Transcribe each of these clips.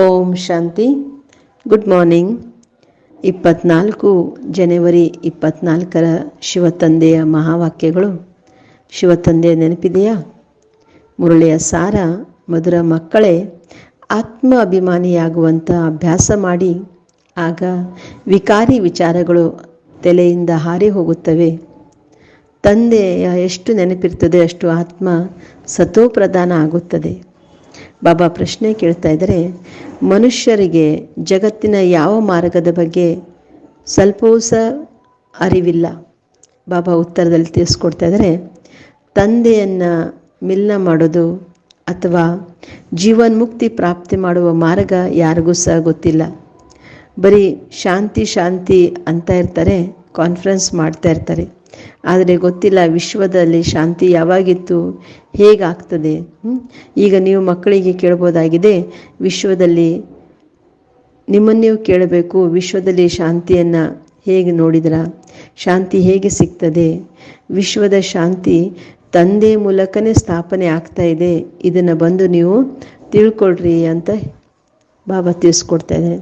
ಓಂ ಶಾಂತಿ. Good morning ಇಪ್ಪತ್ನಾಲ್ಕು ಜನವರಿ ಇಪ್ಪತ್ನಾಲ್ಕರ ಶಿವತಂದೆಯ ಮಹಾವಾಕ್ಯಗಳು. ಶಿವತಂದೆಯ ನೆನಪಿದೆಯಾ? ಮುರಳಿಯ ಸಾರ, ಮಧುರ ಮಕ್ಕಳೇ, ಆತ್ಮ ಅಭಿಮಾನಿಯಾಗುವಂಥ ಅಭ್ಯಾಸ ಮಾಡಿ, ಆಗ ವಿಕಾರಿ ವಿಚಾರಗಳು ತಲೆಯಿಂದ ಹಾರಿ ಹೋಗುತ್ತವೆ. ತಂದೆಯ ಎಷ್ಟು ನೆನಪಿರ್ತದೆ, ಅಷ್ಟು ಆತ್ಮ ಸತೋಪ್ರಧಾನ ಆಗುತ್ತದೆ. ಬಾಬಾ ಪ್ರಶ್ನೆ ಕೇಳ್ತಾ ಇದ್ದಾರೆ, ಮನುಷ್ಯರಿಗೆ ಜಗತ್ತಿನ ಯಾವ ಮಾರ್ಗದ ಬಗ್ಗೆ ಸ್ವಲ್ಪವೂ ಸಹ ಅರಿವಿಲ್ಲ. ಬಾಬಾ ಉತ್ತರದಲ್ಲಿ ತಿಳಿಸ್ಕೊಡ್ತಾ ಇದ್ದಾರೆ, ತಂದೆಯನ್ನು ಮಿಲ್ನ ಮಾಡೋದು ಅಥವಾ ಜೀವನ್ಮುಕ್ತಿ ಪ್ರಾಪ್ತಿ ಮಾಡುವ ಮಾರ್ಗ ಯಾರಿಗೂ ಸಹ ಗೊತ್ತಿಲ್ಲ. ಬರೀ ಶಾಂತಿ ಶಾಂತಿ ಅಂತ ಇರ್ತಾರೆ ಕಾನ್ಫರೆನ್ಸ್ ಮಾಡ್ತಾ ಇರ್ತಾರೆ. ಆದರೆ ಗೊತ್ತಿಲ್ಲ, ವಿಶ್ವದಲ್ಲಿ ಶಾಂತಿ ಯಾವಾಗಿತ್ತು, ಹೇಗಾಗ್ತದೆ? ಈಗ ನೀವು ಮಕ್ಕಳಿಗೆ ಕೇಳ್ಬೋದಾಗಿದೆ, ವಿಶ್ವದಲ್ಲಿ ನಿಮ್ಮನ್ನು ನೀವು ಕೇಳಬೇಕು, ವಿಶ್ವದಲ್ಲಿ ಶಾಂತಿಯನ್ನು ಹೇಗೆ ನೋಡಿದ್ರ? ಶಾಂತಿ ಹೇಗೆ ಸಿಗ್ತದೆ? ವಿಶ್ವದ ಶಾಂತಿ ತಂದೆ ಮೂಲಕನೇ ಸ್ಥಾಪನೆ ಆಗ್ತಾ ಇದೆ. ಇದನ್ನು ಬಂದು ನೀವು ತಿಳ್ಕೊಳ್ರಿ ಅಂತ ಬಾಬಾ ತಿಳಿಸ್ಕೊಡ್ತಾ ಇದ್ದಾರೆ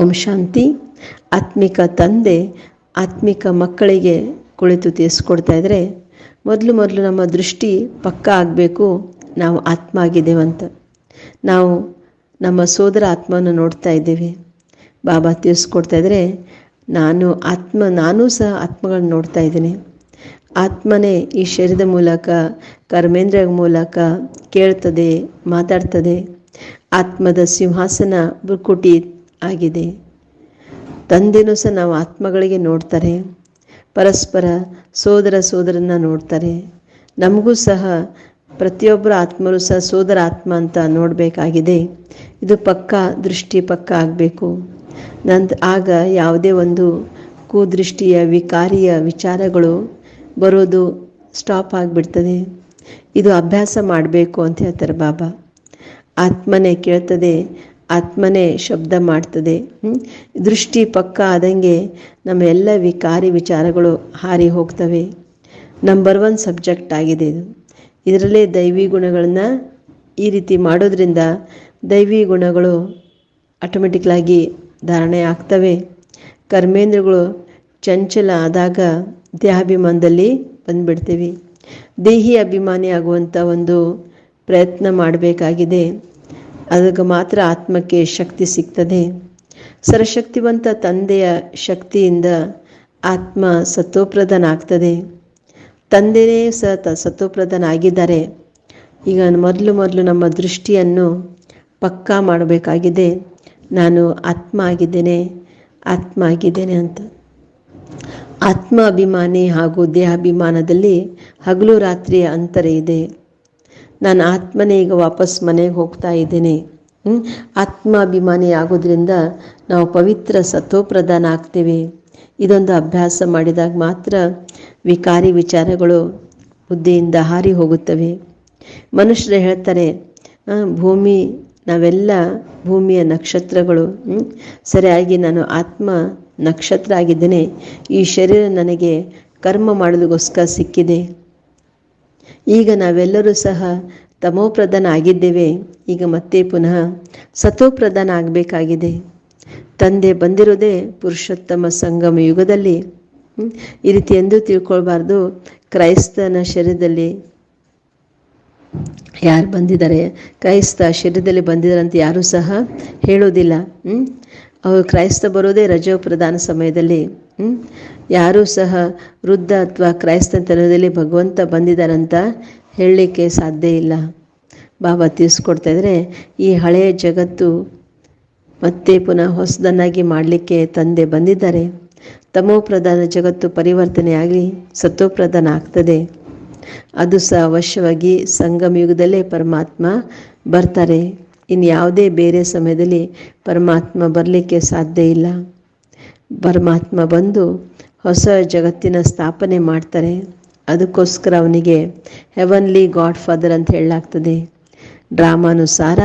ಓಂ ಶಾಂತಿ. ಆತ್ಮಿಕ ತಂದೆ ಆತ್ಮಿಕ ಮಕ್ಕಳಿಗೆ ಕುಳಿತು ತಿಳಿಸ್ಕೊಡ್ತಾ ಇದ್ದರೆ ಮೊದಲು ಮೊದಲು ನಮ್ಮ ದೃಷ್ಟಿ ಪಕ್ಕ ಆಗಬೇಕು, ನಾವು ಆತ್ಮ ಆಗಿದ್ದೇವಂತ ನಾವು ನಮ್ಮ ಸೋದರ ಆತ್ಮವನ್ನು ನೋಡ್ತಾ ಇದ್ದೇವೆ. ಬಾಬಾ ತಿಳಿಸ್ಕೊಡ್ತಾ ಇದ್ದರೆ ನಾನು ಆತ್ಮ, ನಾನೂ ಸಹ ಆತ್ಮಗಳನ್ನ ನೋಡ್ತಾ ಇದ್ದೀನಿ. ಆತ್ಮನೇ ಈ ಶರೀರದ ಮೂಲಕ ಕರ್ಮೇಂದ್ರ ಮೂಲಕ ಕೇಳ್ತದೆ, ಮಾತಾಡ್ತದೆ. ಆತ್ಮದ ಸಿಂಹಾಸನ ಬುಕುಟಿ ಆಗಿದೆ. ತಂದೆನೂ ಸಹ ನಾವು ಆತ್ಮಗಳಿಗೆ ನೋಡ್ತಾರೆ. ಪರಸ್ಪರ ಸೋದರ ಸೋದರನ್ನ ನೋಡ್ತಾರೆ. ನಮಗೂ ಸಹ ಪ್ರತಿಯೊಬ್ಬರ ಆತ್ಮರು ಸಹ ಸೋದರ ಆತ್ಮ ಅಂತ ನೋಡಬೇಕಾಗಿದೆ. ಇದು ಪಕ್ಕ ದೃಷ್ಟಿ ಪಕ್ಕ ಆಗಬೇಕು. ನಂತ ಆಗ ಯಾವುದೇ ಒಂದು ಕುದೃಷ್ಟಿಯ, ವಿಕಾರಿಯ ವಿಚಾರಗಳು ಬರೋದು ಸ್ಟಾಪ್ ಆಗಿಬಿಡ್ತದೆ. ಇದು ಅಭ್ಯಾಸ ಮಾಡಬೇಕು ಅಂತ ಹೇಳ್ತಾರೆ ಬಾಬಾ. ಆತ್ಮನೇ ಕೇಳ್ತದೆ ಆತ್ಮನೇ ಶಬ್ದ ಮಾಡ್ತದೆ ದೃಷ್ಟಿ ಪಕ್ಕ ಆದಂಗೆ ನಮ್ಮ ಎಲ್ಲ ವಿಕಾರಿ ವಿಚಾರಗಳು ಹಾರಿ ಹೋಗ್ತವೆ. ನಂಬರ್ ಒನ್ ಸಬ್ಜೆಕ್ಟ್ ಆಗಿದೆ ಇದು. ಇದರಲ್ಲೇ ದೈವಿ ಗುಣಗಳನ್ನ ಈ ರೀತಿ ಮಾಡೋದ್ರಿಂದ ದೈವಿ ಗುಣಗಳು ಆಟೋಮೆಟಿಕ್ಲಾಗಿ ಧಾರಣೆ ಆಗ್ತವೆ. ಕರ್ಮೇಂದ್ರಗಳು ಚಂಚಲ ಆದಾಗ ದೇಹಾಭಿಮಾನದಲ್ಲಿ ಬಂದ್ಬಿಡ್ತೀವಿ. ದೇಹಿ ಅಭಿಮಾನಿ ಆಗುವಂಥ ಒಂದು ಪ್ರಯತ್ನ ಮಾಡಬೇಕಾಗಿದೆ. ಅದಕ್ಕೆ ಮಾತ್ರ ಆತ್ಮಕ್ಕೆ ಶಕ್ತಿ ಸಿಗ್ತದೆ. ಸರಶಕ್ತಿವಂತ ತಂದೆಯ ಶಕ್ತಿಯಿಂದ ಆತ್ಮ ಸತ್ವಪ್ರದನಾಗ್ತದೆ ತಂದೆಯೇ ಸಹ ಸತ್ವಪ್ರದನಾಗಿದ್ದಾರೆ ಈಗ ಮೊದಲು ಮೊದಲು ನಮ್ಮ ದೃಷ್ಟಿಯನ್ನು ಪಕ್ಕಾ ಮಾಡಬೇಕಾಗಿದೆ. ನಾನು ಆತ್ಮ ಆಗಿದ್ದೇನೆ ಆತ್ಮ ಆಗಿದ್ದೇನೆ ಅಂತ. ಆತ್ಮ ಅಭಿಮಾನಿ ಹಾಗೂ ದೇಹಾಭಿಮಾನದಲ್ಲಿ ಹಗಲು ರಾತ್ರಿಯ ಅಂತರ ಇದೆ. ನಾನು ಆತ್ಮನೇ ಈಗ ವಾಪಸ್ ಮನೆಗೆ ಹೋಗ್ತಾ ಇದ್ದೇನೆ? ಆತ್ಮಾಭಿಮಾನಿ ಆಗೋದ್ರಿಂದ ನಾವು ಪವಿತ್ರ ಸತ್ವಪ್ರಧಾನ ಆಗ್ತೇವೆ. ಇದೊಂದು ಅಭ್ಯಾಸ ಮಾಡಿದಾಗ ಮಾತ್ರ ವಿಕಾರಿ ವಿಚಾರಗಳು ಹುದ್ದೆಯಿಂದ ಹಾರಿ ಹೋಗುತ್ತವೆ. ಮನುಷ್ಯರು ಹೇಳ್ತಾರೆ ಭೂಮಿ, ನಾವೆಲ್ಲ ಭೂಮಿಯ ನಕ್ಷತ್ರಗಳು. ಸರಿಯಾಗಿ ನಾನು ಆತ್ಮ ನಕ್ಷತ್ರ ಆಗಿದ್ದೇನೆ. ಈ ಶರೀರ ನನಗೆ ಕರ್ಮ ಮಾಡೋದಕ್ಕೋಸ್ಕರ ಸಿಕ್ಕಿದೆ. ಈಗ ನಾವೆಲ್ಲರೂ ಸಹ ತಮೋಪ್ರಧಾನ ಆಗಿದ್ದೇವೆ ಈಗ ಮತ್ತೆ ಪುನಃ ಸತೋಪ್ರಧಾನ ಆಗಬೇಕಾಗಿದೆ ತಂದೆ ಬಂದಿರೋದೇ ಪುರುಷೋತ್ತಮ ಸಂಗಮ ಯುಗದಲ್ಲಿ. ಈ ರೀತಿ ಎಂದು ತಿಳ್ಕೊಳ್ಬಾರ್ದು. ಕ್ರೈಸ್ತನ ಶರೀರದಲ್ಲಿ ಯಾರು ಬಂದಿದ್ದಾರೆ? ಕ್ರೈಸ್ತ ಶರೀರದಲ್ಲಿ ಬಂದಿದ್ದಾರೆ ಅಂತ ಯಾರೂ ಸಹ ಹೇಳೋದಿಲ್ಲ? ಅವರು ಕ್ರೈಸ್ತ ಬರೋದೇ ರಜೋ ಪ್ರಧಾನ ಸಮಯದಲ್ಲಿ? ಯಾರೂ ಸಹ ವೃದ್ಧ ಅಥವಾ ಕ್ರೈಸ್ತತನದಲ್ಲಿ ಭಗವಂತ ಬಂದಿದ್ದಾರಂತ ಹೇಳಲಿಕ್ಕೆ ಸಾಧ್ಯ ಇಲ್ಲ. ಬಾಬಾ ತಿಳಿಸ್ಕೊಡ್ತಾ ಇದ್ದರೆ ಈ ಹಳೆಯ ಜಗತ್ತು ಮತ್ತೆ ಪುನಃ ಹೊಸದನ್ನಾಗಿ ಮಾಡಲಿಕ್ಕೆ ತಂದೆ ಬಂದಿದ್ದಾರೆ. ತಮೋಪ್ರಧಾನ ಜಗತ್ತು ಪರಿವರ್ತನೆಯಾಗಿ ಸತ್ವಪ್ರಧಾನ ಆಗ್ತದೆ. ಅದು ಸಹ ಅವಶ್ಯವಾಗಿ ಸಂಗಮ ಯುಗದಲ್ಲೇ ಪರಮಾತ್ಮ ಬರ್ತಾರೆ. ಇನ್ನು ಯಾವುದೇ ಬೇರೆ ಸಮಯದಲ್ಲಿ ಪರಮಾತ್ಮ ಬರಲಿಕ್ಕೆ ಸಾಧ್ಯ ಇಲ್ಲ. ಪರಮಾತ್ಮ ಬಂದು ಹೊಸ ಜಗತ್ತಿನ ಸ್ಥಾಪನೆ ಮಾಡ್ತಾರೆ. ಅದಕ್ಕೋಸ್ಕರ ಅವನಿಗೆ ಹೆವನ್ಲಿ ಗಾಡ್ ಫಾದರ್ ಅಂತ ಹೇಳಲಾಗ್ತದೆ. ಡ್ರಾಮಾನುಸಾರ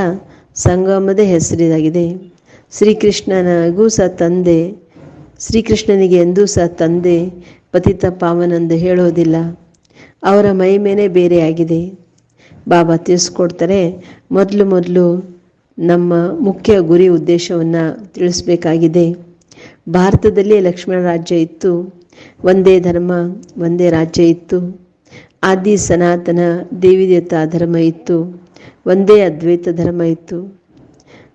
ಸಂಗಮದೇ ಹೆಸರಿದಾಗಿದೆ. ಶ್ರೀಕೃಷ್ಣನಿಗೂ ಸಹ ತಂದೆ, ಶ್ರೀಕೃಷ್ಣನಿಗೆ ಎಂದೂ ಸಹ ತಂದೆ, ಪತಿತ ಪಾವನಂದು ಹೇಳೋದಿಲ್ಲ. ಅವರ ಮಹಿಮೆನೇ ಬೇರೆಯಾಗಿದೆ ಬಾಬಾ ತಿಳಿಸ್ಕೊಡ್ತಾರೆ, ಮೊದಲು ಮೊದಲು ನಮ್ಮ ಮುಖ್ಯ ಗುರಿ ಉದ್ದೇಶವನ್ನು ತಿಳಿಸ್ಬೇಕಾಗಿದೆ. ಭಾರತದಲ್ಲಿ ಲಕ್ಷ್ಮಣ ರಾಜ್ಯ ಇತ್ತು, ಒಂದೇ ಧರ್ಮ, ಒಂದೇ ರಾಜ್ಯ ಇತ್ತು. ಆದಿ ಸನಾತನ ದೇವಿ ದೇವತಾ ಧರ್ಮ ಇತ್ತು, ಒಂದೇ ಅದ್ವೈತ ಧರ್ಮ ಇತ್ತು.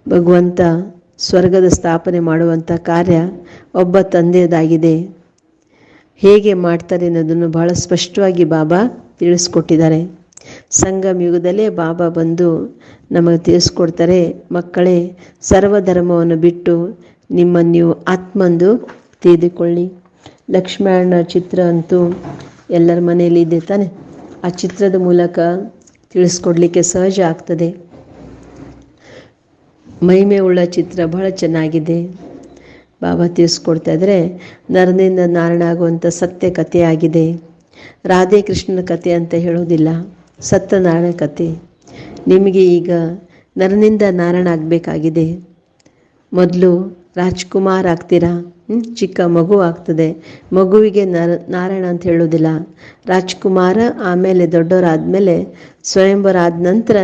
ಭಗವಂತ ಸ್ವರ್ಗದ ಸ್ಥಾಪನೆ ಮಾಡುವಂಥ ಕಾರ್ಯ ಒಬ್ಬ ತಂದೆಯದಾಗಿದೆ. ಹೇಗೆ ಮಾಡ್ತಾರೆ ಅನ್ನೋದನ್ನು ಬಹಳ ಸ್ಪಷ್ಟವಾಗಿ ಬಾಬಾ ತಿಳಿಸ್ಕೊಟ್ಟಿದ್ದಾರೆ. ಸಂಗಮ ಯುಗದಲ್ಲೇ ಬಾಬಾ ಬಂದು ನಮಗೆ ತಿಳಿಸ್ಕೊಡ್ತಾರೆ, ಮಕ್ಕಳೇ, ಸರ್ವಧರ್ಮವನ್ನು ಬಿಟ್ಟು ನಿಮ್ಮನ್ನು ನೀವು ಆತ್ಮಂದು ತೆಗೆದುಕೊಳ್ಳಿ ಲಕ್ಷ್ಮಣ ಚಿತ್ರ ಅಂತೂ ಎಲ್ಲರ ಮನೆಯಲ್ಲಿ ಇದೆ ತಾನೆ. ಆ ಚಿತ್ರದ ಮೂಲಕ ತಿಳಿಸ್ಕೊಡ್ಲಿಕ್ಕೆ ಸಹಜ ಆಗ್ತದೆ. ಮಹಿಮೆ ಉಳ್ಳ ಚಿತ್ರ ಬಹಳ ಚೆನ್ನಾಗಿದೆ. ಬಾಬಾ ತಿಳಿಸ್ಕೊಡ್ತಾ ಇದ್ರೆ ನರನಿಂದ ನಾರಾಯಣ ಆಗುವಂಥ ಸತ್ಯ ಕಥೆಯಾಗಿದೆ ರಾಧೆ ಕೃಷ್ಣನ ಕಥೆ ಅಂತ ಹೇಳೋದಿಲ್ಲ ಸತ್ಯನಾರಾಯಣ ಕಥೆ. ನಿಮಗೆ ಈಗ ನರನಿಂದ ನಾರಾಯಣ ಆಗಬೇಕಾಗಿದೆ. ಮೊದಲು ರಾಜ್ಕುಮಾರ್ ಆಗ್ತೀರಾ? ಚಿಕ್ಕ ಮಗು ಆಗ್ತದೆ. ಮಗುವಿಗೆ ನರ, ನಾರಾಯಣ ಅಂತ ಹೇಳೋದಿಲ್ಲ ರಾಜ್ಕುಮಾರ ಆಮೇಲೆ ದೊಡ್ಡವರಾದ್ಮೇಲೆ ಸ್ವಯಂವರ ಆದ ನಂತರ,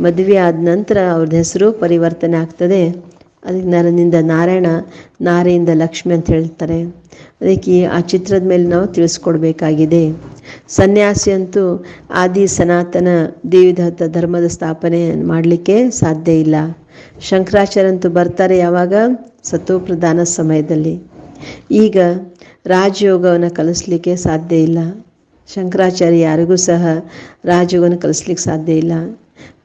ಮದುವೆ ಆದ ನಂತರ ಅವ್ರದ್ದು ಹೆಸರು ಪರಿವರ್ತನೆ ಆಗ್ತದೆ. ಅದಕ್ಕೆ ನರನಿಂದ ನಾರಾಯಣ, ನಾರೆಯಿಂದ ಲಕ್ಷ್ಮಿ ಅಂತ ಹೇಳ್ತಾರೆ. ಅದಕ್ಕೆ ಆ ಚಿತ್ರದ ಮೇಲೆ ನಾವು ತಿಳಿಸ್ಕೊಡ್ಬೇಕಾಗಿದೆ. ಸನ್ಯಾಸಿ ಅಂತೂ ಆದಿ ಸನಾತನ ದೇವಿದತ್ತ ಧರ್ಮದ ಸ್ಥಾಪನೆ ಮಾಡಲಿಕ್ಕೆ ಸಾಧ್ಯ ಇಲ್ಲ. ಶಂಕರಾಚಾರ್ಯ ಅಂತೂ ಬರ್ತಾರೆ ಯಾವಾಗ? ಸತ್ವಪ್ರಧಾನ ಸಮಯದಲ್ಲಿ. ಈಗ ರಾಜಯೋಗವನ್ನು ಕಲಿಸ್ಲಿಕ್ಕೆ ಸಾಧ್ಯ ಇಲ್ಲ. ಶಂಕರಾಚಾರ್ಯ ಯಾರಿಗೂ ಸಹ ರಾಜಯೋಗವನ್ನು ಕಲಿಸ್ಲಿಕ್ಕೆ ಸಾಧ್ಯ ಇಲ್ಲ.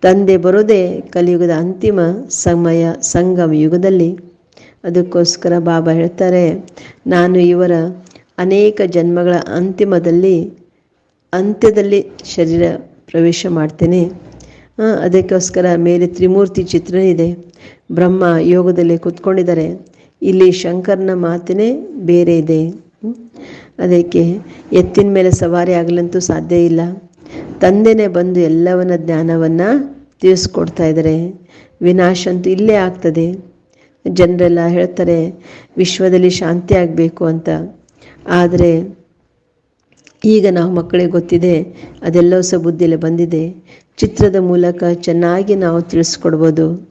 ತಂದೆ ಬರೋದೇ ಕಲಿಯುಗದ ಅಂತಿಮ ಸಮಯ, ಸಂಗಮ ಯುಗದಲ್ಲಿ. ಅದಕ್ಕೋಸ್ಕರ ಬಾಬಾ ಹೇಳ್ತಾರೆ, ನಾನು ಇವರ ಅನೇಕ ಜನ್ಮಗಳ ಅಂತಿಮದಲ್ಲಿ, ಅಂತ್ಯದಲ್ಲಿ ಶರೀರ ಪ್ರವೇಶ ಮಾಡ್ತೇನೆ. ಅದಕ್ಕೋಸ್ಕರ ಮೇಲೆ ತ್ರಿಮೂರ್ತಿ ಚಿತ್ರ ಬ್ರಹ್ಮ ಯೋಗದಲ್ಲಿ ಕೂತ್ಕೊಂಡಿದ್ದಾರೆ. ಇಲ್ಲಿ ಶಂಕರನ ಮಾತಿನೇ ಬೇರೆ ಇದೆ. ಅದಕ್ಕೆ ಎತ್ತಿನ ಮೇಲೆ ಸವಾರಿ ಆಗಲಂತೂ ಸಾಧ್ಯ ಇಲ್ಲ. ತಂದೆನೇ ಬಂದು ಎಲ್ಲವನ್ನ ಜ್ಞಾನವನ್ನು ತಿಳಿಸ್ಕೊಡ್ತಾ ಇದ್ದಾರೆ. ವಿನಾಶ ಅಂತೂ ಇಲ್ಲೇ ಆಗ್ತದೆ. ಜನರೆಲ್ಲ ಹೇಳ್ತಾರೆ, ವಿಶ್ವದಲ್ಲಿ ಶಾಂತಿ ಆಗಬೇಕು ಅಂತ. ಆದರೆ ಈಗ ನಾವು ಮಕ್ಕಳಿಗೆ ಗೊತ್ತಿದೆ ಅದೆಲ್ಲವೂ ಸಹ ಬುದ್ಧಿಯಲ್ಲಿ ಬಂದಿದೆ. ಚಿತ್ರದ ಮೂಲಕ ಚೆನ್ನಾಗಿ ನಾವು ತಿಳಿಸ್ಕೊಡ್ಬೋದು.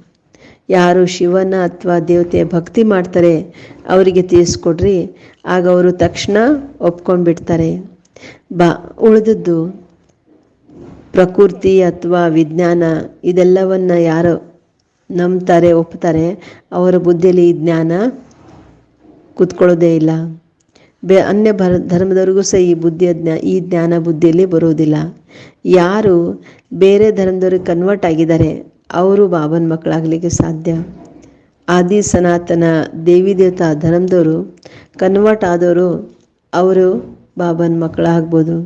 ಯಾರು ಶಿವನ ಅಥವಾ ದೇವತೆಯ ಭಕ್ತಿ ಮಾಡ್ತಾರೆ, ಅವರಿಗೆ ತಿಳಿಸ್ಕೊಡ್ರಿ. ಆಗ ಅವರು ತಕ್ಷಣ ಒಪ್ಕೊಂಡ್ಬಿಡ್ತಾರೆ. ಬಾ, ಉಳಿದದ್ದು ಪ್ರಕೃತಿ ಅಥವಾ ವಿಜ್ಞಾನ, ಇದೆಲ್ಲವನ್ನ ಯಾರು ನಂಬ್ತಾರೆ, ಒಪ್ತಾರೆ, ಅವರ ಬುದ್ಧಿಯಲ್ಲಿ ಈ ಜ್ಞಾನ ಕೂತ್ಕೊಳ್ಳೋದೇ ಇಲ್ಲ. ಬೆ ಅನ್ಯ ಭರ ಧರ್ಮದವರಿಗೂ ಸಹ ಈ ಬುದ್ಧಿಯ ಜ್ಞಾ ಈ ಜ್ಞಾನ ಬುದ್ಧಿಯಲ್ಲಿ ಬರೋದಿಲ್ಲ ಯಾರು ಬೇರೆ ಧರ್ಮದವ್ರಿಗೆ ಕನ್ವರ್ಟ್ ಆಗಿದ್ದಾರೆ, ಅವರು ಬಾಬನ ಮಕ್ಕಳಾಗಲಿಕ್ಕೆ ಸಾಧ್ಯ. ಆದಿ ಸನಾತನ ದೇವಿ ದೇವತಾ ಧರ್ಮದವರು ಕನ್ವರ್ಟ್ ಆದವರು ಅವರು ಬಾಬನ ಮಕ್ಕಳಾಗ್ಬೋದು.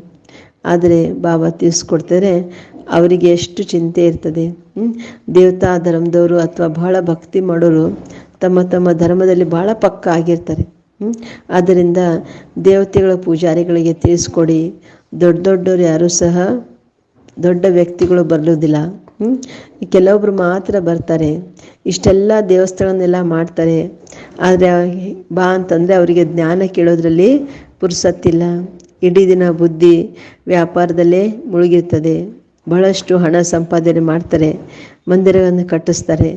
ಆದರೆ ಬಾಬಾ ತಿಳಿಸ್ಕೊಡ್ತಾರೆ ಅವರಿಗೆ ಎಷ್ಟು ಚಿಂತೆ ಇರ್ತದೆ. ದೇವತಾ ಧರ್ಮದವರು ಅಥವಾ ಬಹಳ ಭಕ್ತಿ ಮಾಡೋರು ತಮ್ಮ ತಮ್ಮ ಧರ್ಮದಲ್ಲಿ ಬಹಳ ಪಕ್ಕ ಆಗಿರ್ತಾರೆ? ಆದ್ದರಿಂದ ದೇವತೆಗಳ ಪೂಜಾರಿಗಳಿಗೆ ತಿಳಿಸ್ಕೊಡಿ. ದೊಡ್ಡ ದೊಡ್ಡವರು ಯಾರೂ ಸಹ ದೊಡ್ಡ ವ್ಯಕ್ತಿಗಳು ಬರಲೋದಿಲ್ಲ ಕೆಲವೊಬ್ರು ಮಾತ್ರ ಬರ್ತಾರೆ. ಇಷ್ಟೆಲ್ಲ ದೇವಸ್ಥಾನನೆಲ್ಲ ಮಾಡ್ತಾರೆ. ಆದರೆ ಬಾ ಅಂತಂದರೆ ಅವರಿಗೆ ಜ್ಞಾನ ಕೇಳೋದ್ರಲ್ಲಿ ಪುರ್ಸತ್ತಿಲ್ಲ. ಇಡೀ ದಿನ ಬುದ್ಧಿ ವ್ಯಾಪಾರದಲ್ಲೇ ಮುಳುಗಿರ್ತದೆ. ಬಹಳಷ್ಟು ಹಣ ಸಂಪಾದನೆ ಮಾಡ್ತಾರೆ. ಮಂದಿರವನ್ನು ಕಟ್ಟಿಸ್ತಾರೆ.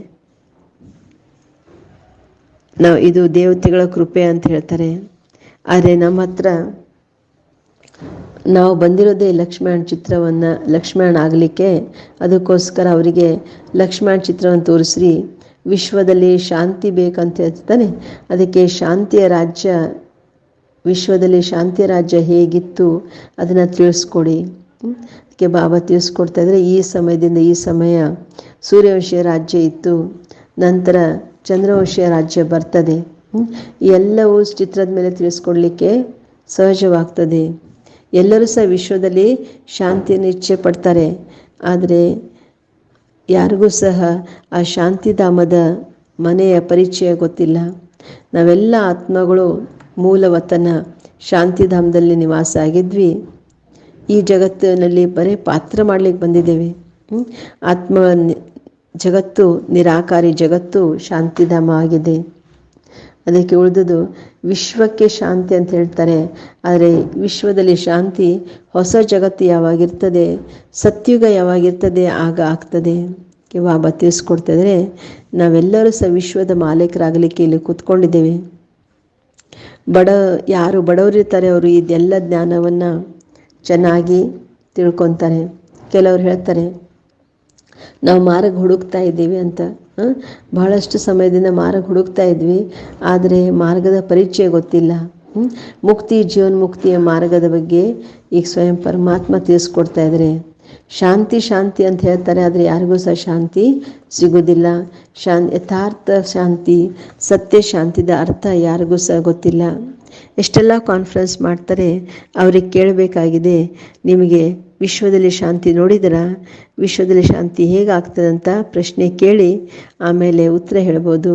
ನಾವು ಇದು ದೇವತೆಗಳ ಕೃಪೆ ಅಂತ ಹೇಳ್ತಾರೆ. ಆದರೆ ನಮ್ಮ ಹತ್ರ ನಾವು ಬಂದಿರೋದೇ ಲಕ್ಷ್ಮಣ ಚಿತ್ರವನ್ನು, ಲಕ್ಷ್ಮಣ ಆಗಲಿಕ್ಕೆ ಅದಕ್ಕೋಸ್ಕರ ಅವರಿಗೆ ಲಕ್ಷ್ಮಣ ಚಿತ್ರವನ್ನು ತೋರಿಸ್ರಿ. ವಿಶ್ವದಲ್ಲಿ ಶಾಂತಿ ಬೇಕಂತ ಹೇಳ್ತಾನೆ ಅದಕ್ಕೆ ಶಾಂತಿಯ ರಾಜ್ಯ, ವಿಶ್ವದಲ್ಲಿ ಶಾಂತಿಯ ರಾಜ್ಯ ಹೇಗಿತ್ತು ಅದನ್ನು ತಿಳಿಸ್ಕೊಡಿ? ಅದಕ್ಕೆ ಬಾಬಾ ತಿಳಿಸ್ಕೊಡ್ತಾ ಇದ್ದರೆ. ಈ ಸಮಯದಿಂದ ಈ ಸಮಯ ಸೂರ್ಯವಂಶಿಯ ರಾಜ್ಯ ಇತ್ತು. ನಂತರ ಚಂದ್ರವಂಶೀಯ ರಾಜ್ಯ ಬರ್ತದೆ. ಎಲ್ಲವೂ ಚಿತ್ರದ ಮೇಲೆ ತಿಳಿಸ್ಕೊಡ್ಲಿಕ್ಕೆ ಸಹಜವಾಗ್ತದೆ. ಎಲ್ಲರೂ ಸಹ ವಿಶ್ವದಲ್ಲಿ ಶಾಂತಿಯನ್ನು ಇಚ್ಛೆ ಪಡ್ತಾರೆ. ಆದರೆ ಯಾರಿಗೂ ಸಹ ಆ ಶಾಂತಿಧಾಮದ ಮನೆಯ ಪರಿಚಯ ಗೊತ್ತಿಲ್ಲ. ನಾವೆಲ್ಲ ಆತ್ಮಗಳು, ಮೂಲವತನ ಶಾಂತಿಧಾಮದಲ್ಲಿ ನಿವಾಸ ಆಗಿದ್ವಿ. ಈ ಜಗತ್ತಿನಲ್ಲಿ ಬರೀ ಪಾತ್ರ ಮಾಡಲಿಕ್ಕೆ ಬಂದಿದ್ದೇವೆ. ಆತ್ಮ ಜಗತ್ತು, ನಿರಾಕಾರಿ ಜಗತ್ತು ಶಾಂತಿಧಾಮ ಆಗಿದೆ ಅದಕ್ಕೆ ಉಳಿದುದು ವಿಶ್ವಕ್ಕೆ ಶಾಂತಿ ಅಂತ ಹೇಳ್ತಾರೆ. ಆದರೆ ವಿಶ್ವದಲ್ಲಿ ಶಾಂತಿ ಹೊಸ ಜಗತ್ತು ಯಾವಾಗಿರ್ತದೆ, ಸತ್ಯುಗ ಯಾವಾಗಿರ್ತದೆ, ಆಗ ಆಗ್ತದೆ. ಬಾಬಾ ತಿಳಿಸ್ಕೊಡ್ತಾ ನಾವೆಲ್ಲರೂ ಸಹ ವಿಶ್ವದ ಮಾಲೀಕರಾಗಲಿಕ್ಕೆ ಇಲ್ಲಿ ಕೂತ್ಕೊಂಡಿದ್ದೇವೆ. ಬಡ, ಯಾರು ಬಡವರಿರ್ತಾರೆ ಅವರು ಇದೆಲ್ಲ ಜ್ಞಾನವನ್ನು ಚೆನ್ನಾಗಿ ತಿಳ್ಕೊತಾರೆ ಕೆಲವರು ಹೇಳ್ತಾರೆ ನಾವು ಮಾರ್ಗ ಹುಡುಕ್ತಾ ಇದ್ದೀವಿ ಅಂತ? ಬಹಳಷ್ಟು ಸಮಯದಿಂದ ಮಾರ್ಗ ಹುಡುಕ್ತಾ ಇದ್ವಿ. ಆದರೆ ಮಾರ್ಗದ ಪರಿಚಯ ಗೊತ್ತಿಲ್ಲ. ಮುಕ್ತಿ ಜೀವನ್ ಮುಕ್ತಿಯ ಮಾರ್ಗದ ಬಗ್ಗೆ ಈಗ ಸ್ವಯಂ ಪರಮಾತ್ಮ ತಿಳಿಸ್ಕೊಡ್ತಾ ಇದ್ದಾರೆ. ಶಾಂತಿ ಶಾಂತಿ ಅಂತ ಹೇಳ್ತಾರೆ, ಆದರೆ ಯಾರಿಗೂ ಸಹ ಶಾಂತಿ ಸಿಗೋದಿಲ್ಲ. ಶಾನ್, ಯಥಾರ್ಥ ಶಾಂತಿ, ಸತ್ಯ ಶಾಂತಿದ ಅರ್ಥ ಯಾರಿಗೂ ಸಹ ಗೊತ್ತಿಲ್ಲ. ಎಷ್ಟೆಲ್ಲ ಕಾನ್ಫರೆನ್ಸ್ ಮಾಡ್ತಾರೆ, ಅವ್ರಿಗೆ ಕೇಳಬೇಕಾಗಿದೆ. ನಿಮಗೆ ವಿಶ್ವದಲ್ಲಿ ಶಾಂತಿ ನೋಡಿದರ? ವಿಶ್ವದಲ್ಲಿ ಶಾಂತಿ ಹೇಗಾಗ್ತದೆ ಅಂತ ಪ್ರಶ್ನೆ ಕೇಳಿ ಆಮೇಲೆ ಉತ್ತರ ಹೇಳ್ಬೋದು.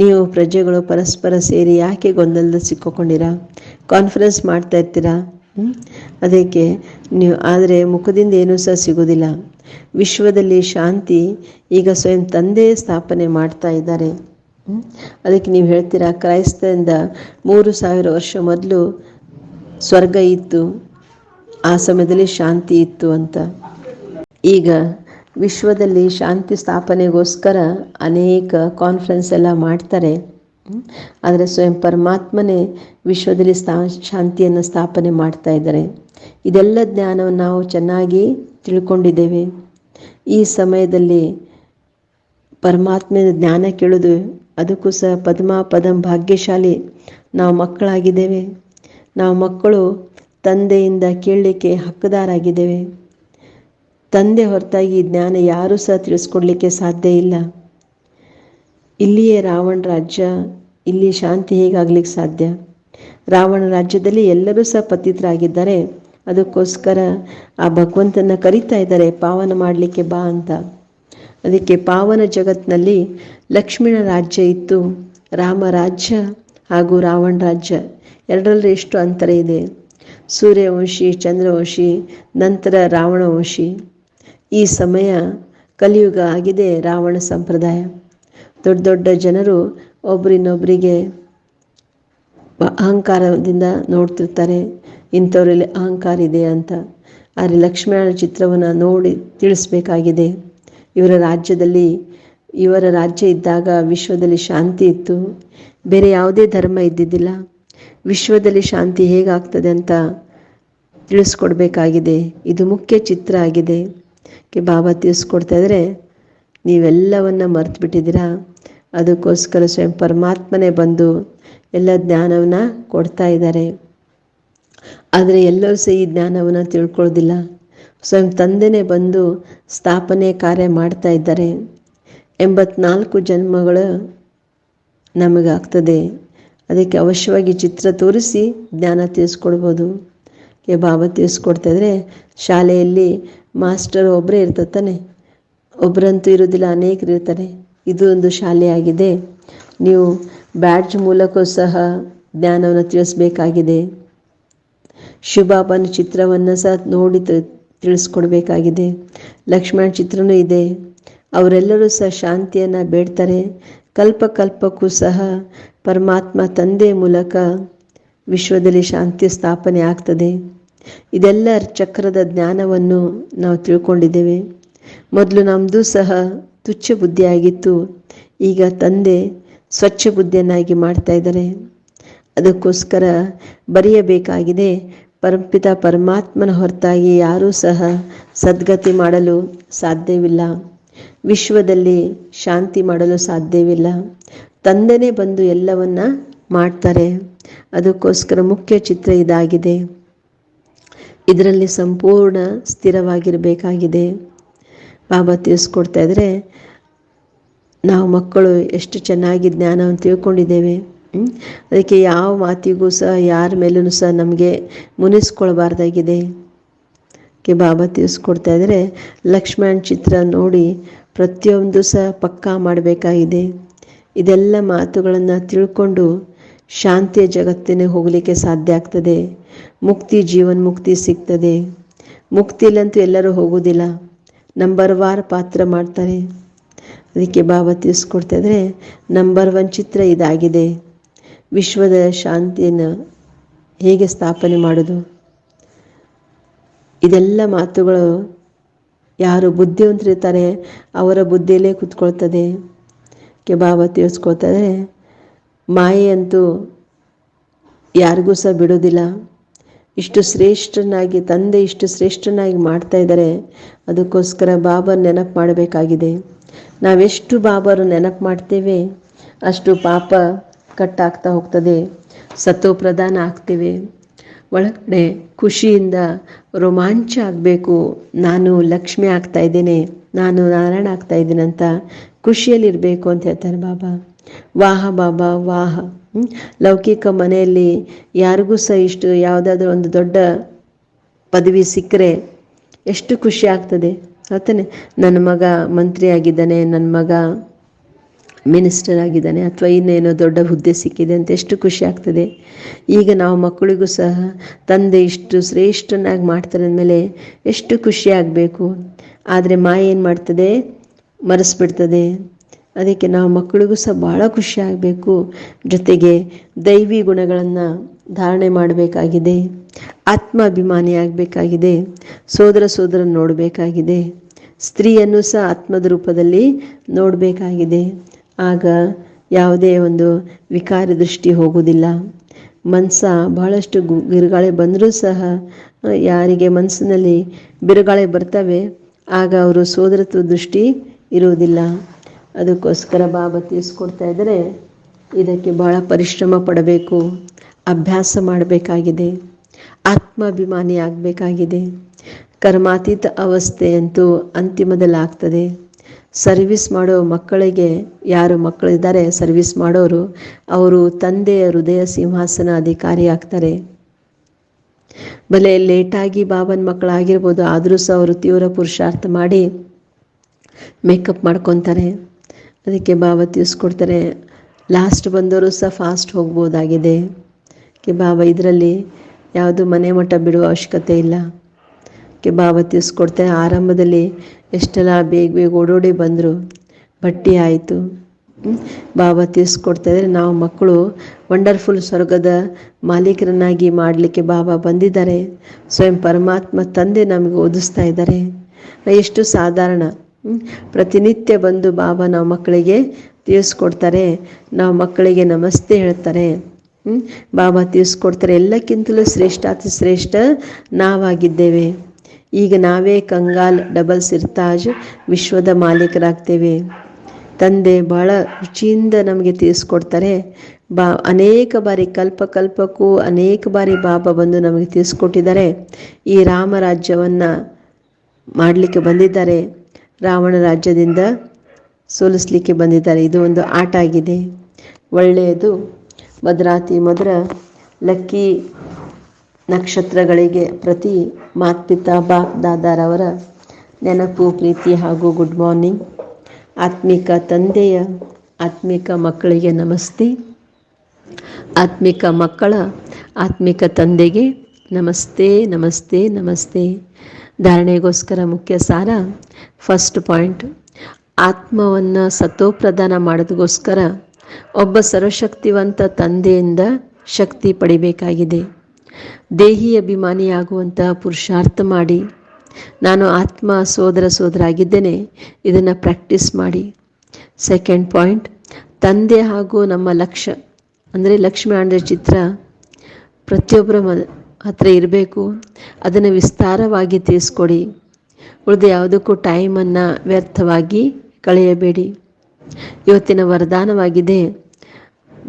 ನೀವು ಪ್ರಜೆಗಳು ಪರಸ್ಪರ ಸೇರಿ ಯಾಕೆ ಗೊಂದಲದ ಸಿಕ್ಕೊಂಡಿರಾ ಕಾನ್ಫರೆನ್ಸ್ ಮಾಡ್ತಾ ಇರ್ತೀರಾ? ಅದಕ್ಕೆ ನೀವು, ಆದರೆ ಮುಖದಿಂದ ಏನೂ ಸಹ ಸಿಗೋದಿಲ್ಲ. ವಿಶ್ವದಲ್ಲಿ ಶಾಂತಿ ಈಗ ಸ್ವಯಂ ತಂದೆ ಸ್ಥಾಪನೆ ಮಾಡ್ತಾ ಇದ್ದಾರೆ. ಅದಕ್ಕೆ ನೀವು ಹೇಳ್ತೀರಾ ಕ್ರೈಸ್ತದಿಂದ ಮೂರು ಸಾವಿರ ವರ್ಷ ಮೊದಲು ಸ್ವರ್ಗ ಇತ್ತು. ಆ ಸಮಯದಲ್ಲಿ ಶಾಂತಿ ಇತ್ತು ಅಂತ. ಈಗ ವಿಶ್ವದಲ್ಲಿ ಶಾಂತಿ ಸ್ಥಾಪನೆಗೋಸ್ಕರ ಅನೇಕ ಕಾನ್ಫರೆನ್ಸ್ ಎಲ್ಲ ಮಾಡ್ತಾರೆ. ಆದರೆ ಸ್ವಯಂ ಪರಮಾತ್ಮನೇ ವಿಶ್ವದಲ್ಲಿ ಸ್ಥಾ, ಶಾಂತಿಯನ್ನು ಸ್ಥಾಪನೆ ಮಾಡ್ತಾ ಇದ್ದಾರೆ. ಇದೆಲ್ಲ ಜ್ಞಾನವನ್ನು ನಾವು ಚೆನ್ನಾಗಿ ತಿಳ್ಕೊಂಡಿದ್ದೇವೆ. ಈ ಸಮಯದಲ್ಲಿ ಪರಮಾತ್ಮನ ಜ್ಞಾನ ಕೇಳೋದು ಅದಕ್ಕೂ ಸಹ ಪದ್ಮ ಪದಂ ಭಾಗ್ಯಶಾಲಿ. ನಾವು ಮಕ್ಕಳಾಗಿದ್ದೇವೆ. ನಾವು ಮಕ್ಕಳು ತಂದೆಯಿಂದ ಕೇಳಲಿಕ್ಕೆ ಹಕ್ಕದಾರಾಗಿದ್ದೇವೆ. ತಂದೆ ಹೊರತಾಗಿ ಜ್ಞಾನ ಯಾರೂ ಸಹ ತಿಳಿಸ್ಕೊಡ್ಲಿಕ್ಕೆ ಸಾಧ್ಯ ಇಲ್ಲ. ಇಲ್ಲಿಯೇ ರಾವಣ ರಾಜ್ಯ, ಇಲ್ಲಿ ಶಾಂತಿ ಹೇಗಾಗ್ಲಿಕ್ಕೆ ಸಾಧ್ಯ? ರಾವಣ ರಾಜ್ಯದಲ್ಲಿ ಎಲ್ಲರೂ ಸಹ ಪತಿತರಾಗಿದ್ದಾರೆ ಅದಕ್ಕೋಸ್ಕರ ಆ ಭಗವಂತನ ಕರಿತಾ ಇದ್ದಾರೆ, ಪಾವನ ಮಾಡಲಿಕ್ಕೆ ಬಾ ಅಂತ. ಅದಕ್ಕೆ ಪಾವನ ಜಗತ್ತಿನಲ್ಲಿ ಲಕ್ಷ್ಮೀನ ರಾಜ್ಯ ಇತ್ತು. ರಾಮ ರಾಜ್ಯ ಹಾಗೂ ರಾವಣ ರಾಜ್ಯ ಎರಡರಲ್ಲಿ ಎಷ್ಟು ಅಂತರ ಇದೆ? ಸೂರ್ಯವಂಶಿ, ಚಂದ್ರವಂಶಿ, ನಂತರ ರಾವಣವಂಶಿ. ಈ ಸಮಯ ಕಲಿಯುಗ ಆಗಿದೆ ರಾವಣ ಸಂಪ್ರದಾಯ. ದೊಡ್ಡ ದೊಡ್ಡ ಜನರು ಒಬ್ಬರಿನೊಬ್ಬರಿಗೆ ಅಹಂಕಾರದಿಂದ ನೋಡ್ತಿರ್ತಾರೆ. ಇಂಥವರಲ್ಲಿ ಅಹಂಕಾರ ಇದೆ ಅಂತ. ಆದರೆ ಲಕ್ಷ್ಮಣ ಚಿತ್ರವನ್ನು ನೋಡಿ ತಿಳಿಸ್ಬೇಕಾಗಿದೆ. ಇವರ ರಾಜ್ಯದಲ್ಲಿ, ಇವರ ರಾಜ್ಯ ಇದ್ದಾಗ ವಿಶ್ವದಲ್ಲಿ ಶಾಂತಿ ಇತ್ತು. ಬೇರೆ ಯಾವುದೇ ಧರ್ಮ ಇದ್ದಿದ್ದಿಲ್ಲ. ವಿಶ್ವದಲ್ಲಿ ಶಾಂತಿ ಹೇಗಾಗ್ತದೆ ಅಂತ ತಿಳಿಸ್ಕೊಡ್ಬೇಕಾಗಿದೆ. ಇದು ಮುಖ್ಯ ಚಿತ್ರ ಆಗಿದೆ. ಕೆ ಬಾಬಾ ತಿಳಿಸ್ಕೊಡ್ತಾ ಇದ್ರೆ ನೀವೆಲ್ಲವನ್ನ ಮರ್ತು ಬಿಟ್ಟಿದ್ದೀರಾ ಅದಕ್ಕೋಸ್ಕರ ಸ್ವಯಂ ಪರಮಾತ್ಮನೇ ಬಂದು ಎಲ್ಲ ಜ್ಞಾನವನ್ನ ಕೊಡ್ತಾ ಇದ್ದಾರೆ. ಆದರೆ ಎಲ್ಲರೂ ಸಹ ಈ ಜ್ಞಾನವನ್ನು ತಿಳ್ಕೊಳ್ಳೋದಿಲ್ಲ. ಸ್ವಯಂ ತಂದೆನೇ ಬಂದು ಸ್ಥಾಪನೆ ಕಾರ್ಯ ಮಾಡ್ತಾ ಇದ್ದಾರೆ. ಎಂಬತ್ನಾಲ್ಕು ಜನ್ಮಗಳು ನಮಗಾಗ್ತದೆ. ಅದಕ್ಕೆ ಅವಶ್ಯವಾಗಿ ಚಿತ್ರ ತೋರಿಸಿ ಜ್ಞಾನ ತಿಳಿಸ್ಕೊಡ್ಬೋದು. ಬಾಬಾ ತಿಳಿಸ್ಕೊಡ್ತಾ ಇದ್ರೆ ಶಾಲೆಯಲ್ಲಿ ಮಾಸ್ಟರ್ ಒಬ್ಬರೇ ಇರ್ತತಾನೆ. ಒಬ್ಬರಂತೂ ಇರೋದಿಲ್ಲ, ಅನೇಕರು ಇರ್ತಾರೆ. ಇದು ಒಂದು ಶಾಲೆಯಾಗಿದೆ ನೀವು ಬ್ಯಾಡ್ಜ್ ಮೂಲಕವೂ ಸಹ ಜ್ಞಾನವನ್ನು ತಿಳಿಸ್ಬೇಕಾಗಿದೆ. ಶಿವಬಾಬನ ಚಿತ್ರವನ್ನು ಸಹ ನೋಡಿ ತಿಳಿಸ್ಕೊಡ್ಬೇಕಾಗಿದೆ. ಲಕ್ಷ್ಮಣ ಚಿತ್ರನೂ ಇದೆ. ಅವರೆಲ್ಲರೂ ಸಹ ಶಾಂತಿಯನ್ನು ಬೇಡ್ತಾರೆ. ಕಲ್ಪ ಕಲ್ಪಕ್ಕೂ ಸಹ ಪರಮಾತ್ಮ ತಂದೆ ಮೂಲಕ ವಿಶ್ವದಲ್ಲಿ ಶಾಂತಿ ಸ್ಥಾಪನೆ ಆಗ್ತದೆ. ಇದೆಲ್ಲ ಚಕ್ರದ ಜ್ಞಾನವನ್ನು ನಾವು ತಿಳ್ಕೊಂಡಿದ್ದೇವೆ. ಮೊದಲು ನಮ್ಮದು ಸಹ ತುಚ್ಛ ಬುದ್ಧಿಯಾಗಿತ್ತು. ಈಗ ತಂದೆ ಸ್ವಚ್ಛ ಬುದ್ಧಿಯನ್ನಾಗಿ ಮಾಡ್ತಾ ಇದ್ದಾರೆ. ಅದಕ್ಕೋಸ್ಕರ ಬರೆಯಬೇಕಾಗಿದೆ, ಪರಂಪಿತ ಪರಮಾತ್ಮನ ಹೊರತಾಗಿ ಯಾರೂ ಸಹ ಸದ್ಗತಿ ಮಾಡಲು ಸಾಧ್ಯವಿಲ್ಲ. ವಿಶ್ವದಲ್ಲಿ ಶಾಂತಿ ಮಾಡಲು ಸಾಧ್ಯವಿಲ್ಲ. ತಂದೆನೇ ಬಂದು ಎಲ್ಲವನ್ನ ಮಾಡ್ತಾರೆ. ಅದಕ್ಕೋಸ್ಕರ ಮುಖ್ಯ ಚಿತ್ರ ಇದಾಗಿದೆ. ಇದರಲ್ಲಿ ಸಂಪೂರ್ಣ ಸ್ಥಿರವಾಗಿರಬೇಕಾಗಿದೆ. ಬಾಬಾ ತಿಳಿಸ್ಕೊಡ್ತಾ ಇದ್ರೆ, ನಾವು ಮಕ್ಕಳು ಎಷ್ಟು ಚೆನ್ನಾಗಿ ಜ್ಞಾನವನ್ನು ತಿಳ್ಕೊಂಡಿದ್ದೇವೆ? ಅದಕ್ಕೆ ಯಾವ ಮಾತಿಗೂ ಸಹ, ಯಾರ ಮೇಲೂ ಸಹ ನಮಗೆ ಮುನಿಸ್ಕೊಳ್ಬಾರ್ದಾಗಿದೆ. ಬಾಬಾ ತಿಳಿಸ್ಕೊಡ್ತಾ ಇದ್ರೆ, ಲಕ್ಷ್ಮಣ್ ಚಿತ್ರ ನೋಡಿ ಪ್ರತಿಯೊಂದು ಸಹ ಪಕ್ಕಾ ಮಾಡಬೇಕಾಗಿದೆ. ಇದೆಲ್ಲ ಮಾತುಗಳನ್ನು ತಿಳ್ಕೊಂಡು ಶಾಂತಿಯ ಜಗತ್ತಿನ ಹೋಗಲಿಕ್ಕೆ ಸಾಧ್ಯ ಆಗ್ತದೆ. ಮುಕ್ತಿ ಜೀವನ್ ಮುಕ್ತಿ ಸಿಗ್ತದೆ. ಮುಕ್ತಿಲಂತೂ ಎಲ್ಲರೂ ಹೋಗೋದಿಲ್ಲ. ನಂಬರ್ ವಾರ್ ಪಾತ್ರ ಮಾಡ್ತಾರೆ. ಅದಕ್ಕೆ ಬಾಬಾ ತಿಳಿಸ್ಕೊಡ್ತಾ ಇದ್ದಾರೆ ನಂಬರ್ ಒನ್ ಚಿತ್ರ ಇದಾಗಿದೆ. ವಿಶ್ವದ ಶಾಂತಿಯನ್ನು ಹೇಗೆ ಸ್ಥಾಪನೆ ಮಾಡೋದು? ಇದೆಲ್ಲ ಮಾತುಗಳು ಯಾರು ಬುದ್ಧಿವಂತರಿರ್ತಾರೆ ಅವರ ಬುದ್ಧಿಯಲ್ಲೇ ಕೂತ್ಕೊಳ್ತದೆ. ಕೆ ಬಾಬಾ ತಿಳಿಸ್ಕೊಳ್ತಾರೆ ಮಾಯೆ ಅಂತೂ ಯಾರಿಗೂ ಸಹ ಬಿಡೋದಿಲ್ಲ ಇಷ್ಟು ಶ್ರೇಷ್ಠನಾಗಿ, ತಂದೆ ಇಷ್ಟು ಶ್ರೇಷ್ಠನಾಗಿ ಮಾಡ್ತಾ ಇದ್ದಾರೆ ಅದಕ್ಕೋಸ್ಕರ ಬಾಬಾ ನೆನಪು ಮಾಡಬೇಕಾಗಿದೆ. ನಾವೆಷ್ಟು ಬಾಬರು ನೆನಪು ಮಾಡ್ತೇವೆ, ಅಷ್ಟು ಪಾಪ ಕಟ್ಟಾಗ್ತಾ ಹೋಗ್ತದೆ ಸತ್ತು ಪ್ರಧಾನ ಆಗ್ತೇವೆ. ಒಳಗಡೆ ಖುಷಿಯಿಂದ ರೋಮಾಂಚ ಆಗಬೇಕು. ನಾನು ಲಕ್ಷ್ಮಿ ಆಗ್ತಾ ಇದ್ದೇನೆ. ನಾನು ನಾರಾಯಣ ಆಗ್ತಾ ಇದ್ದೀನಿ ಅಂತ ಖುಷಿಯಲ್ಲಿರಬೇಕು ಅಂತ ಹೇಳ್ತಾರೆ ಬಾಬಾ. ವಾಹ ಬಾಬಾ, ವಾಹ. ಲೌಕಿಕ ಮನೆಯಲ್ಲಿ ಯಾರಿಗೂ ಸಹ ಇಷ್ಟು ಯಾವುದಾದ್ರೂ ಒಂದು ದೊಡ್ಡ ಪದವಿ ಸಿಕ್ಕರೆ ಎಷ್ಟು ಖುಷಿ ಆಗ್ತದೆ. ಆತಾನೆ ನನ್ನ ಮಗ ಮಂತ್ರಿ ಆಗಿದ್ದಾನೆ ನನ್ನ ಮಗ ಮಿನಿಸ್ಟರ್ ಆಗಿದ್ದಾನೆ ಅಥವಾ ಇನ್ನೇನೋ ದೊಡ್ಡ ಹುದ್ದೆ ಸಿಕ್ಕಿದೆ ಅಂತ ಎಷ್ಟು ಖುಷಿ ಆಗ್ತದೆ. ಈಗ ನಾವು ಮಕ್ಕಳಿಗೂ ಸಹ ತಂದೆ ಇಷ್ಟು ಶ್ರೇಷ್ಠನಾಗಿ ಮಾಡ್ತಾರೆ ಅಂದಮೇಲೆ ಎಷ್ಟು ಖುಷಿ ಆಗಬೇಕು. ಆದರೆ ಮಾಯ ಏನು ಮಾಡ್ತದೆ? ಮರೆಸ್ಬಿಡ್ತದೆ. ಅದಕ್ಕೆ ನಾವು ಮಕ್ಕಳಿಗೂ ಸಹ ಭಾಳ ಖುಷಿ ಆಗಬೇಕು. ಜೊತೆಗೆ ದೈವಿ ಗುಣಗಳನ್ನು ಧಾರಣೆ ಮಾಡಬೇಕಾಗಿದೆ. ಆತ್ಮಾಭಿಮಾನಿ ಆಗಬೇಕಾಗಿದೆ. ಸೋದರ ಸೋದರ ನೋಡಬೇಕಾಗಿದೆ. ಸ್ತ್ರೀಯನ್ನು ಸಹ ಆತ್ಮದ ರೂಪದಲ್ಲಿ ನೋಡಬೇಕಾಗಿದೆ. ಆಗ ಯಾವುದೇ ಒಂದು ವಿಕಾರ ದೃಷ್ಟಿ ಹೋಗುವುದಿಲ್ಲ. ಮನಸ್ಸ ಬಹಳಷ್ಟು ಬಿರುಗಾಳಿ ಬಂದರೂ ಸಹ ಯಾರಿಗೆ ಮನಸ್ಸಿನಲ್ಲಿ ಬಿರುಗಾಳಿ ಬರ್ತವೆ, ಆಗ ಅವರು ಸೋದರತ್ವ ದೃಷ್ಟಿ ಇರುವುದಿಲ್ಲ. ಅದಕ್ಕೋಸ್ಕರ ಬಾಬಾ ತಿಳಿಸ್ಕೊಡ್ತಾ ಇದ್ದರೆ ಇದಕ್ಕೆ ಬಹಳ ಪರಿಶ್ರಮ ಪಡಬೇಕು, ಅಭ್ಯಾಸ ಮಾಡಬೇಕಾಗಿದೆ ಆತ್ಮಾಭಿಮಾನಿ ಆಗಬೇಕಾಗಿದೆ ಕರ್ಮಾತೀತ ಅವಸ್ಥೆಯಂತೂ ಅಂತಿಮದಲ್ಲಾಗ್ತದೆ. ಸರ್ವಿಸ್ ಮಾಡೋ ಮಕ್ಕಳಿಗೆ, ಯಾರು ಮಕ್ಕಳಿದ್ದಾರೆ, ಸರ್ವಿಸ್ ಮಾಡೋರು, ಅವರು ತಂದೆಯ ಹೃದಯ ಸಿಂಹಾಸನ ಅಧಿಕಾರಿ ಆಗ್ತಾರೆ. ಬಲೆ ಲೇಟಾಗಿ ಬಾಬನ ಮಕ್ಕಳಾಗಿರ್ಬೋದು, ಆದರೂ ಸಹ ಅವರು ತೀವ್ರ ಪುರುಷಾರ್ಥ ಮಾಡಿ ಮೇಕಪ್ ಮಾಡ್ಕೊತಾರೆ. ಅದಕ್ಕೆ ಬಾಬಾ ತಿಳಿಸ್ಕೊಡ್ತಾರೆ ಲಾಸ್ಟ್ ಬಂದವರು ಸಹ ಫಾಸ್ಟ್ ಹೋಗ್ಬೋದಾಗಿದೆ. ಕೆ ಬಾಬಾ, ಇದರಲ್ಲಿ ಯಾವುದು ಮನೆ ಮಠ ಬಿಡುವ ಅವಶ್ಯಕತೆ ಇಲ್ಲ. ಕೆ ಬಾಬಾ ತಿಳಿಸ್ಕೊಡ್ತಾರೆ ಆರಂಭದಲ್ಲಿ ಎಷ್ಟೆಲ್ಲ ಬೇಗ ಬೇಗ ಓಡೋಡಿ ಬಂದರು, ಬಟ್ಟೆ ಆಯಿತು. ಬಾಬಾ ತಿಳಿಸ್ಕೊಡ್ತಾ ಇದ್ದಾರೆ. ನಾವು ಮಕ್ಕಳು ವಂಡರ್ಫುಲ್ ಸ್ವರ್ಗದ ಮಾಲೀಕರನ್ನಾಗಿ ಮಾಡಲಿಕ್ಕೆ ಬಾಬಾ ಬಂದಿದ್ದಾರೆ. ಸ್ವಯಂ ಪರಮಾತ್ಮ ತಂದೆ ನಮಗೆ ಓದಿಸ್ತಾ ಇದ್ದಾರೆ. ಎಷ್ಟು ಸಾಧಾರಣ. ಪ್ರತಿನಿತ್ಯ ಬಂದು ಬಾಬಾ ನಾವು ಮಕ್ಕಳಿಗೆ ತಿಳಿಸ್ಕೊಡ್ತಾರೆ. ನಾವು ಮಕ್ಕಳಿಗೆ ನಮಸ್ತೆ ಹೇಳ್ತಾರೆ. ಬಾಬಾ ತಿಳಿಸ್ಕೊಡ್ತಾರೆ. ಎಲ್ಲಕ್ಕಿಂತಲೂ ಶ್ರೇಷ್ಠಾತಿ ಶ್ರೇಷ್ಠ ನಾವಾಗಿದ್ದೇವೆ. ಈಗ ನಾವೇ ಕಂಗಾಲ್ ಡಬಲ್ ಸಿರ್ತಾಜ್ ವಿಶ್ವದ ಮಾಲೀಕರಾಗ್ತೇವೆ. ತಂದೆ ಬಹಳ ರುಚಿಯಿಂದ ನಮಗೆ ತಿಳಿಸ್ಕೊಡ್ತಾರೆ. ಬಾ, ಅನೇಕ ಬಾರಿ ಕಲ್ಪ ಕಲ್ಪಕ್ಕೂ ಅನೇಕ ಬಾರಿ ಬಾಬಾ ಬಂದು ನಮಗೆ ತಿಳಿಸ್ಕೊಟ್ಟಿದ್ದಾರೆ. ಈ ರಾಮ ರಾಜ್ಯವನ್ನು ಮಾಡಲಿಕ್ಕೆ ಬಂದಿದ್ದಾರೆ. ರಾವಣ ರಾಜ್ಯದಿಂದ ಸೋಲಿಸ್ಲಿಕ್ಕೆ ಬಂದಿದ್ದಾರೆ. ಇದು ಒಂದು ಆಟ ಆಗಿದೆ. ಒಳ್ಳೆಯದು. ಭದ್ರಾತಿ ಮಧುರ ಲಕ್ಕಿ ನಕ್ಷತ್ರಗಳಿಗೆ ಪ್ರತಿ ಮಾತ್ಪಿತಾ ಬಾಪ್ ದಾದಾರವರ ನೆನಪು, ಪ್ರೀತಿ ಹಾಗೂ ಗುಡ್ ಮಾರ್ನಿಂಗ್ ಆತ್ಮಿಕ ತಂದೆಯ, ಆತ್ಮಿಕ ಮಕ್ಕಳಿಗೆ ನಮಸ್ತೆ. ಆತ್ಮಿಕ ಮಕ್ಕಳ, ಆತ್ಮಿಕ ತಂದೆಗೆ ನಮಸ್ತೆ ನಮಸ್ತೆ ನಮಸ್ತೆ. ಧಾರಣೆಗೋಸ್ಕರ ಮುಖ್ಯ ಸಾರ ಫಸ್ಟ್ ಪಾಯಿಂಟ್ ಆತ್ಮವನ್ನು ಸತೋಪ್ರದಾನ ಮಾಡೋದಕ್ಕೋಸ್ಕರ ಒಬ್ಬ ಸರ್ವಶಕ್ತಿವಂತ ತಂದೆಯಿಂದ ಶಕ್ತಿ ಪಡಿಬೇಕಾಗಿದೆ. ದೇಹಿ ಅಭಿಮಾನಿಯಾಗುವಂತಹ ಪುರುಷಾರ್ಥ ಮಾಡಿ. ನಾನು ಆತ್ಮ ಸೋದರ ಸೋದರ ಆಗಿದ್ದೇನೆ ಇದನ್ನು ಪ್ರಾಕ್ಟೀಸ್ ಮಾಡಿ. ಸೆಕೆಂಡ್ ಪಾಯಿಂಟ್ ತಂದೆ ಹಾಗೂ ನಮ್ಮ ಲಕ್ಷ್ಯ ಅಂದರೆ ಲಕ್ಷ್ಮೀ ಆಂಡ್ರೆ ಚಿತ್ರ ಪ್ರತಿಯೊಬ್ಬರ ಮ, ಹತ್ರ ಇರಬೇಕು. ಅದನ್ನು ವಿಸ್ತಾರವಾಗಿ ತಿಳಿಸ್ಕೊಡಿ. ಉಳಿದ ಯಾವುದಕ್ಕೂ ಟೈಮನ್ನು ವ್ಯರ್ಥವಾಗಿ ಕಳೆಯಬೇಡಿ. ಇವತ್ತಿನ ವರದಾನವಾಗಿದೆ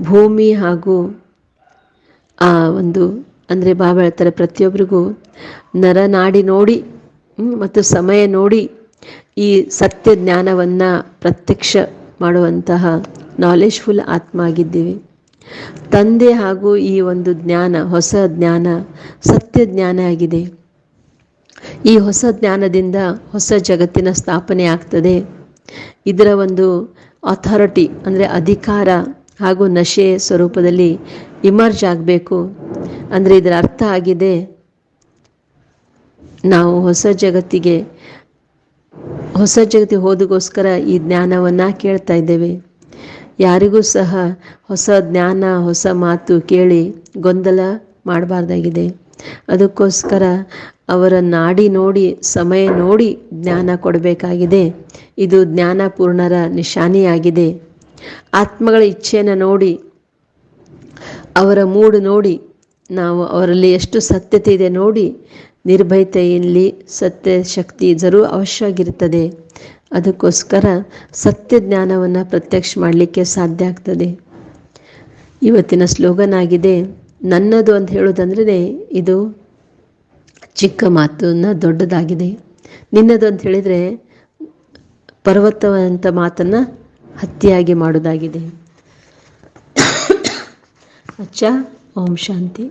ಭೂಮಿ ಹಾಗೂ ಆ ಒಂದು ಅಂದರೆ ಬಾಬಾ ಹೇಳ್ತಾರೆ ಪ್ರತಿಯೊಬ್ಬರಿಗೂ ನರನಾಡಿ ನೋಡಿ ಮತ್ತು ಸಮಯ ನೋಡಿ ಈ ಸತ್ಯ ಜ್ಞಾನವನ್ನು ಪ್ರತ್ಯಕ್ಷ ಮಾಡುವಂತಹ ನಾಲೆಜ್ಫುಲ್ ಆತ್ಮ ಆಗಿದ್ದೀವಿ. ತಂದೆ ಹಾಗೂ ಈ ಒಂದು ಜ್ಞಾನ, ಹೊಸ ಜ್ಞಾನ, ಸತ್ಯ ಜ್ಞಾನ ಆಗಿದೆ. ಈ ಹೊಸ ಜ್ಞಾನದಿಂದ ಹೊಸ ಜಗತ್ತಿನ ಸ್ಥಾಪನೆ ಆಗ್ತದೆ. ಇದರ ಒಂದು ಅಥಾರಿಟಿ ಅಂದರೆ ಅಧಿಕಾರ ಹಾಗೂ ನಶೆ ಸ್ವರೂಪದಲ್ಲಿ ಇಮರ್ಜ್ ಆಗಬೇಕು. ಅಂದರೆ ಇದರ ಅರ್ಥ ಆಗಿದೆ. ನಾವು ಹೊಸ ಜಗತ್ತಿಗೆ ಹೊಸ ಜಗತ್ತಿಗೆ ಹೋದಗೋಸ್ಕರ ಈ ಜ್ಞಾನವನ್ನು ಕೇಳ್ತಾ ಇದ್ದೇವೆ. ಯಾರಿಗೂ ಸಹ ಹೊಸ ಜ್ಞಾನ, ಹೊಸ ಮಾತು ಕೇಳಿ ಗೊಂದಲ ಮಾಡಬಾರ್ದಾಗಿದೆ. ಅದಕ್ಕೋಸ್ಕರ ಅವರ ನಾಡಿ ನೋಡಿ, ಸಮಯ ನೋಡಿ ಜ್ಞಾನ ಕೊಡಬೇಕಾಗಿದೆ. ಇದು ಜ್ಞಾನಪೂರ್ಣರ ನಿಶಾನಿಯಾಗಿದೆ. ಆತ್ಮಗಳ ಇಚ್ಛೆಯನ್ನು ನೋಡಿ, ಅವರ ಮೂಡು ನೋಡಿ ನಾವು ಅವರಲ್ಲಿ ಎಷ್ಟು ಸತ್ಯತೆ ಇದೆ ನೋಡಿ, ನಿರ್ಭಯತೆಯಲ್ಲಿ ಸತ್ಯ ಶಕ್ತಿ ಜರೂ ಅವಶ್ಯವಾಗಿರುತ್ತದೆ. ಅದಕ್ಕೋಸ್ಕರ ಸತ್ಯ ಜ್ಞಾನವನ್ನು ಪ್ರತ್ಯಕ್ಷ ಮಾಡಲಿಕ್ಕೆ ಸಾಧ್ಯ ಆಗ್ತದೆ. ಇವತ್ತಿನ ಸ್ಲೋಗನ್ ಆಗಿದೆ, ನನ್ನದು ಅಂತ ಹೇಳೋದಂದ್ರೆ ಇದು ಚಿಕ್ಕ ಮಾತನ್ನ ದೊಡ್ಡದಾಗಿದೆ. ನಿನ್ನದು ಅಂತ ಹೇಳಿದರೆ ಪರ್ವತವಂತ ಮಾತನ್ನು ಹತ್ತಿಯಾಗಿ ಮಾಡೋದಾಗಿದೆ ಅಚ್ಚ ಓಂ ಶಾಂತಿ.